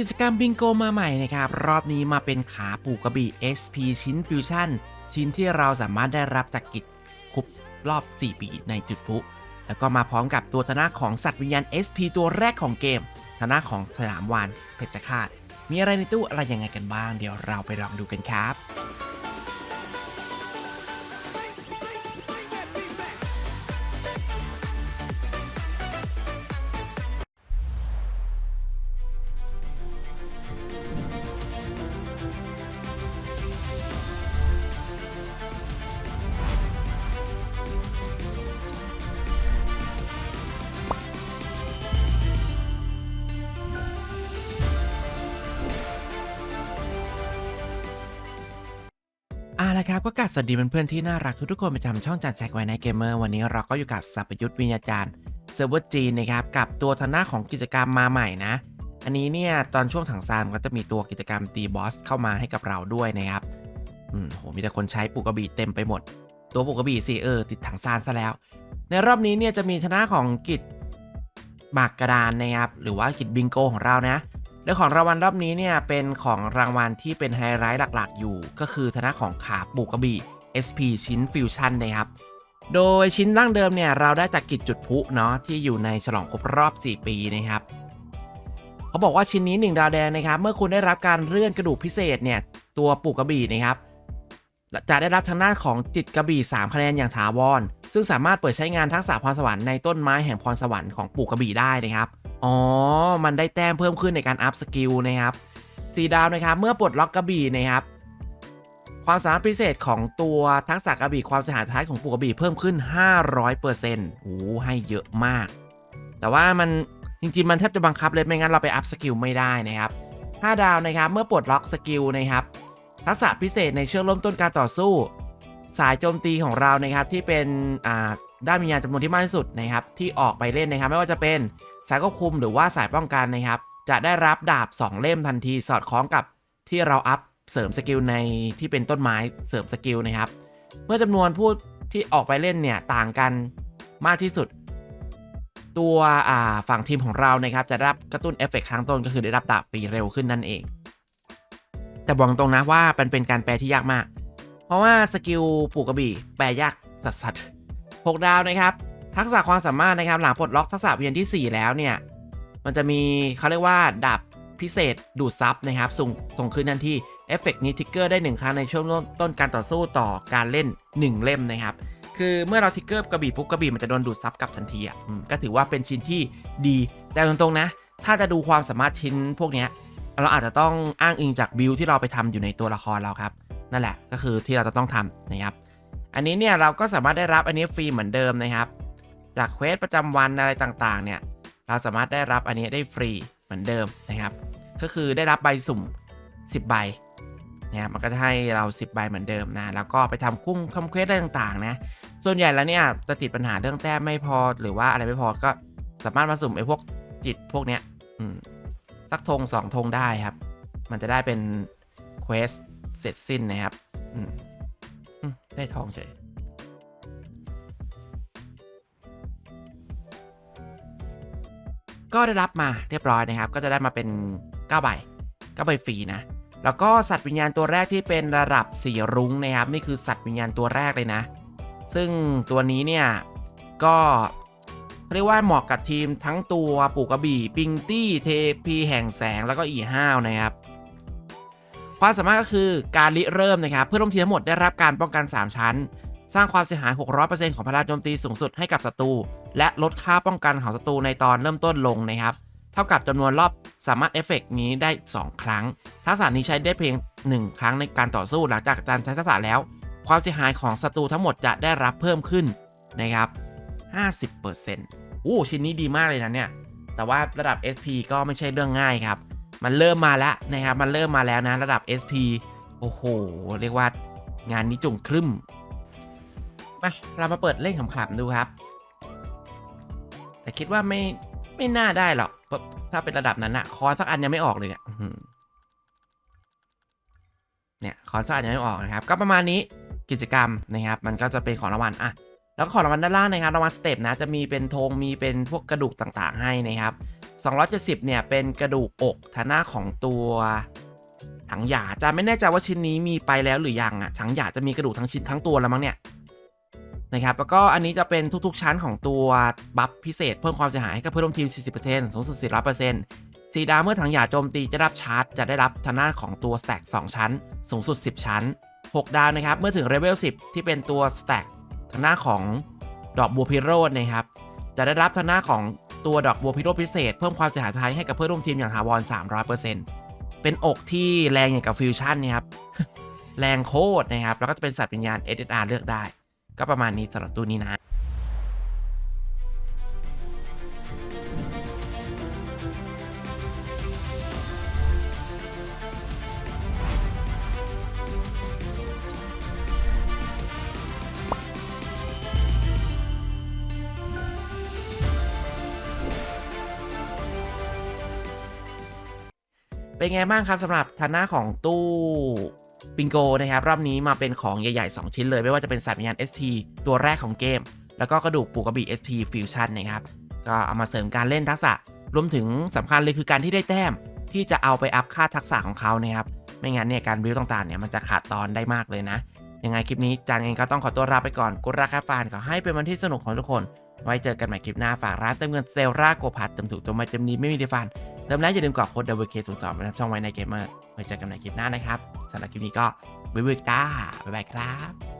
กิจกรรมบิงโกมาใหม่นะครับ รอบนี้มาเป็นขาปูกระบี่ SP ชิ้นฟิวชั่น ชิ้นที่เราสามารถได้รับจากกิจคุบรอบ 4 ปีในจุดพุ แล้วก็มาพร้อมกับตัวธนาของสัตว์วิญญาณ SP ตัวแรกของเกม ธนาของสนามวานเพชรฆาต มีอะไรในตู้อะไรยังไงกันบ้าง เดี๋ยวเราไปลองดูกันครับ เอาละครับก็กลับสวัสดีเพื่อนๆที่น่ารักทุกๆคนประจำช่องจัดแจกไว้ในเกมเมอร์วันนี้เราก็อยู่กับสัพยุทธวิญญาจารย์เซิร์ฟเวอร์จีนนะครับกับตัวทนาของกิจกรรมมาใหม่นะ อันนี้เนี่ยตอนช่วงถังซานก็จะมีตัวกิจกรรมตีบอสเข้ามาให้กับเราด้วยนะครับอืมโหมีแต่คนใช้ปูกระบี่เต็มไปหมด ตัวปูกระบี่สิเออติดถังซานซะแล้ว ในรอบนี้เนี่ยจะมีชนะของกิจหมากกระดานนะครับหรือว่ากิจบิงโกของเรานะ และของรางวัลรอบนี้เนี่ยเป็นของรางวัลที่เป็นไฮไลท์หลักๆ อยู่ ก็คือธนาของขาปูกระบี่ SP ชิ้นฟิวชั่นนะครับ โดยชิ้นร่างเดิมเนี่ยเราได้จากกิจจุดพุเนาะที่อยู่ในฉลองครบรอบ 4 ปีนะครับเขาบอกว่าชิ้นนี้ 1 ดาวแดงนะครับ เมื่อคุณได้รับการเลื่อนกระดูกพิเศษเนี่ยตัวปูกระบี่นะครับ จะได้รับทางด้านของจิตกระบี่ 3 คะแนนอย่างถาวร ซึ่งสามารถเปิดใช้งานทักษะพรสวรรค์ในต้นไม้แห่งพรสวรรค์ของปูกระบี่ได้นะครับ อ๋อ มันได้แต้มเพิ่มขึ้นในการอัพสกิลนะครับสีดาวนะครับ เมื่อปลดล็อกกระบี่นะครับ ความสามารถพิเศษของตัวทักษะกระบี่ความเสียหายท้ายของปูกระบี่เพิ่มขึ้น 500%โอ้โหให้เยอะมาก แต่ว่ามันจริงๆ มันแทบจะบังคับเลยไม่งั้นเราไปอัพสกิลไม่ได้นะครับ5ดาวนะครับ เมื่อปลดล็อกสกิลนะครับ ทักษะพิเศษในเช่วงเริ่มต้นการต่อสู้ สายโจมตีของเรานะครับที่เป็นอ่าด้านวิญญาณจำนวนที่มากที่สุดนะครับที่ออกไปเล่นนะครับ ไม่ว่าจะเป็นสายควบคุมหรือว่าสายป้องกันนะครับ จะได้รับดาบ 2 เล่มทันทีสอดคล้องกับที่เราอัพเสริมสกิลในที่เป็นต้นไม้เสริมสกิลนะครับ เมื่อจำนวนผู้ที่ออกไปเล่นเนี่ยต่างกันมากที่สุด ตัวฝั่งทีมของเรานะครับจะได้รับกระตุ้นเอฟเฟกต์ข้างต้นก็คือได้รับดาบฟรีเร็วขึ้นนั่นเอง แต่บอกตรงนะว่ามันเป็นการแปลที่ยากมาก เพราะว่าสกิลปูกกระบี่แปลยากสัสสัสหกดาวนะครับ ทักษะความสามารถนะครับหลังปลดล็อกทักษะเวียนที่ 4 แล้วเนี่ย มันจะมีเขาเรียกว่าดาบพิเศษดูดซับนะครับ ส่งส่งคืนทันทีเอฟเฟกนี้ทิกเกอร์ได้1ครั้งในช่วงต้นการต่อสู้ต่อการเล่น 1 เล่มนะครับ คือเมื่อเราทิกเกอร์กระบี่ปุ๊บกระบี่มันจะโดนดูดซับกลับทันทีอะอืมก็ถือว่าเป็นชิ้นที่ดีแต่ตรงๆนะ ถ้าจะดูความสามารถชิ้นพวกเนี้ย เราอาจจะต้องอ้างอิงจากบิลที่เราไปทำอยู่ในตัวละครเราครับ นั่นแหละก็คือที่เราจะต้องทำนะครับ อันนี้เนี่ยเราก็สามารถได้รับอันนี้ฟรีเหมือนเดิมนะครับ จากเควสประจำวันอะไรต่างๆ เนี่ยเราสามารถได้รับอันนี้ได้ฟรีเหมือนเดิมนะครับ ก็คือได้รับใบสุ่ม 10 ใบนะครับมันก็จะให้เรา 10 ใบเหมือนเดิมนะแล้วก็ไปทำคุ้มคอมเควสอะไรต่างๆนะส่วนใหญ่แล้วเนี่ยจะติดปัญหาเรื่องแต้มไม่พอหรือว่าอะไรไม่พอก็สามารถมาสุ่มไอ้พวกจิตพวกเนี้ยอืม สักธงสองธงได้ครับ มันจะได้เป็นเควสเสร็จสิ้นนะครับได้ทองเฉยก็ได้รับมาเรียบร้อยนะครับ ก็จะได้มาเป็น9ใบ9ใบฟรีนะแล้วก็สัตว์วิญญาณตัวแรกที่เป็นระดับสีรุ้งนะครับ นี่คือสัตว์วิญญาณตัวแรกเลยนะ ซึ่งตัวนี้เนี่ยก็ เรียกว่าเหมาะกับทีมทั้งตัวปูกระบี่ ปิงตี้เทพีแห่งแสงแล้วก็อีห้าวนะครับความสามารถก็คือการริเริ่มนะครับ เพื่อร่วมทีมทั้งหมดได้รับการป้องกัน 3 ชั้น สร้างความเสียหาย 600%ของพลังโจมตีสูงสุดให้กับศัตรูและลดค่าป้องกันของศัตรูในตอนเริ่มต้นลงนะครับ เท่ากับจำนวนรอบสามารถเอฟเฟกต์นี้ได้ 2 ครั้ง ทักษะนี้ใช้ได้เพียง 1 ครั้งในการต่อสู้หลังจากการใช้ทักษะแล้ว ความเสียหายของศัตรูทั้งหมดจะได้รับเพิ่มขึ้นนะครับ 50%อู้ชิ้นนี้ดีมากเลยนะเนี่ย แต่ว่าระดับ SP ก็ไม่ใช่เรื่องง่ายครับ มันเริ่มมาแล้วนะครับ มันเริ่มมาแล้วนะระดับ SP โอ้โห เรียกว่างานนี้จุ่มครึ่ม มาเรามาเปิดเล่นขำๆดูครับ แต่คิดว่าไม่ไม่น่าได้หรอก ถ้าเป็นระดับนั้นอะคอนสักอันยังไม่ออกเลยเนี่ยเนี่ยคอนสักอันยังไม่ออกนะครับ ก็ประมาณนี้กิจกรรมนะครับ มันก็จะเป็นของรางวัลอะ แล้วก็ของรางวัลด้านล่างนะครับรางวัลสเต็ปนะจะมีเป็นธงมีเป็นพวกกระดูกต่างๆ ให้นะครับ 270 เนี่ยเป็นกระดูกอกทาน้าของตัวถังหยาจะไม่แน่ใจว่าชิ้นนี้มีไปแล้วหรือยังอะถังหยาจะมีกระดูกทั้งชิ้นทั้งตัวแล้วมั้งเนี่ยนะครับแล้วก็อันนี้จะเป็นทุกๆชั้นของตัวบัฟพิเศษเพิ่มความเสียหายให้กับเพื่อนร่วมทีม 40%สูงสุด 400%สีดาเมื่อถังหยาโจมตีจะรับชาร์จจะได้รับทางหน้าของตัวสแต็ก2ชั้น สูงสุด 10 ชั้น 6 ดาวนะครับเมื่อถึงเลเวล10 ที่เป็นตัวสแต็กางหน้าของดอกบัวพิโรดนะครับ จะได้รับทางหน้าของตัวดอกบัวพิโรธพิเศษ เพิ่มความเสียหายท้ายให้กับเพื่อนร่วมทีมอย่างถาวร 300%เป็นอกที่แรงอย่างกับฟิวชั่นนะครับ แรงโคตรนะครับ แล้วก็จะเป็นสัตว์วิญญาณ SSR เลือกได้ ก็ประมาณนี้สำหรับตัวนี้นะ เป็นไงบ้างครับสำหรับทาน้าของตู้บิงโกนะครับรอบนี้มาเป็นของใหญ่ๆ 2 ชิ้นเลย ไม่ว่าจะเป็นสัตว์วิญญาณ SP ตัวแรกของเกม แล้วก็กระดูกปูกระบี่ SP Fusion นะครับ ก็เอามาเสริมการเล่นทักษะ รวมถึงสำคัญเลยคือการที่ได้แต้ม ที่จะเอาไปอัพค่าทักษะของเขานะครับ ไม่งั้นเนี่ยการบิวต่างๆเนี่ยมันจะขาดตอนได้มากเลยนะ ยังไงคลิปนี้จางเองก็ต้องขอตัวลาไปก่อนกุรักแคฟานขอให้เป็นวันที่สนุกของทุกคน ไว้เจอกันใหม่คลิปหน้าฝากร้านเติมเงินเซลร่าโกพัดเติมถูกเติมไม่เติมนีไม่มีดีฟัน เติมแล้วอย่าลืมกดโค้ด WK 0 2มาทำช่องไว้ในเกมเมอร์ไว้เจอกันในคลิปหน้านะครับสำหรับคลิปนี้ก็บ๊ายบายจ้าบ๊ายบายครับ